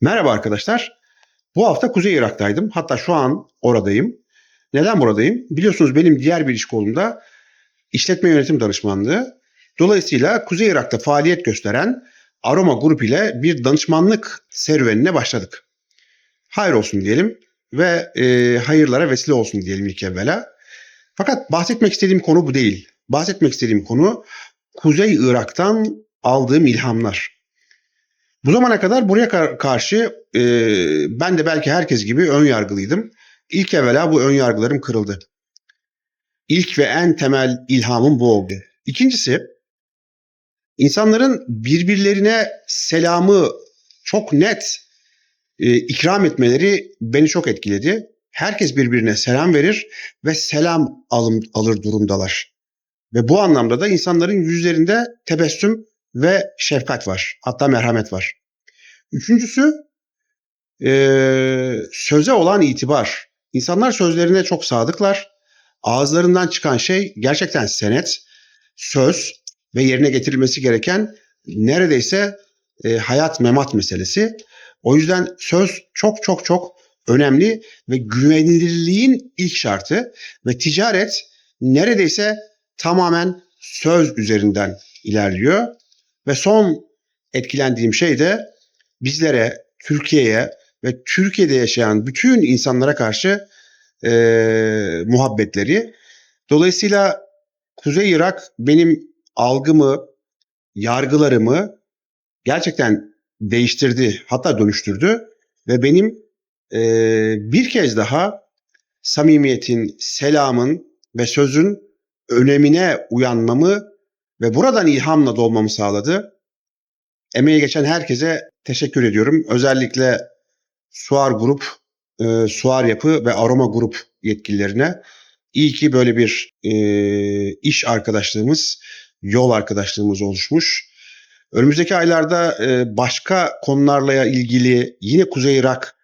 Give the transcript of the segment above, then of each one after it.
Merhaba arkadaşlar. Bu hafta Kuzey Irak'taydım. Hatta şu an oradayım. Neden buradayım? Biliyorsunuz benim diğer bir iş kolumda işletme yönetim danışmanlığı. Dolayısıyla Kuzey Irak'ta faaliyet gösteren Aroma Grup ile bir danışmanlık serüvenine başladık. Hayır olsun diyelim ve e, hayırlara vesile olsun diyelim ilk evvela. Fakat bahsetmek istediğim konu bu değil. Bahsetmek istediğim konu Kuzey Irak'tan aldığım ilhamlar. Bu zamana kadar buraya kar- karşı e, ben de belki herkes gibi ön yargılıydım. İlk evvela bu ön yargılarım kırıldı. İlk ve en temel ilhamım bu oldu. İkincisi, insanların birbirlerine selamı çok net e, ikram etmeleri beni çok etkiledi. Herkes birbirine selam verir ve selam alım, alır durumdalar. Ve bu anlamda da insanların yüzlerinde tebessüm ve şefkat var. Hatta merhamet var. Üçüncüsü eee, söze olan itibar. İnsanlar sözlerine çok sadıklar. Ağızlarından çıkan şey gerçekten senet, söz ve yerine getirilmesi gereken neredeyse e, hayat memat meselesi. O yüzden söz çok çok çok önemli ve güvenilirliğin ilk şartı ve ticaret neredeyse tamamen söz üzerinden ilerliyor. Ve son etkilendiğim şey de bizlere, Türkiye'ye ve Türkiye'de yaşayan bütün insanlara karşı eee, muhabbetleri. Dolayısıyla Kuzey Irak benim algımı, yargılarımı gerçekten değiştirdi, hatta dönüştürdü ve benim eee, bir kez daha samimiyetin, selamın ve sözün önemine uyanmamı ve buradan ilhamla dolmamı sağladı. Emeği geçen herkese teşekkür ediyorum. Özellikle Suar Grup, e, Suar Yapı ve Aroma Grup yetkililerine. İyi ki böyle bir e, iş arkadaşlığımız, yol arkadaşlığımız oluşmuş. Önümüzdeki aylarda e, başka konularla ilgili yine Kuzey Irak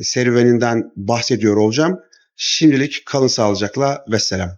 serüveninden bahsediyor olacağım. Şimdilik kalın sağlıcakla ve selam.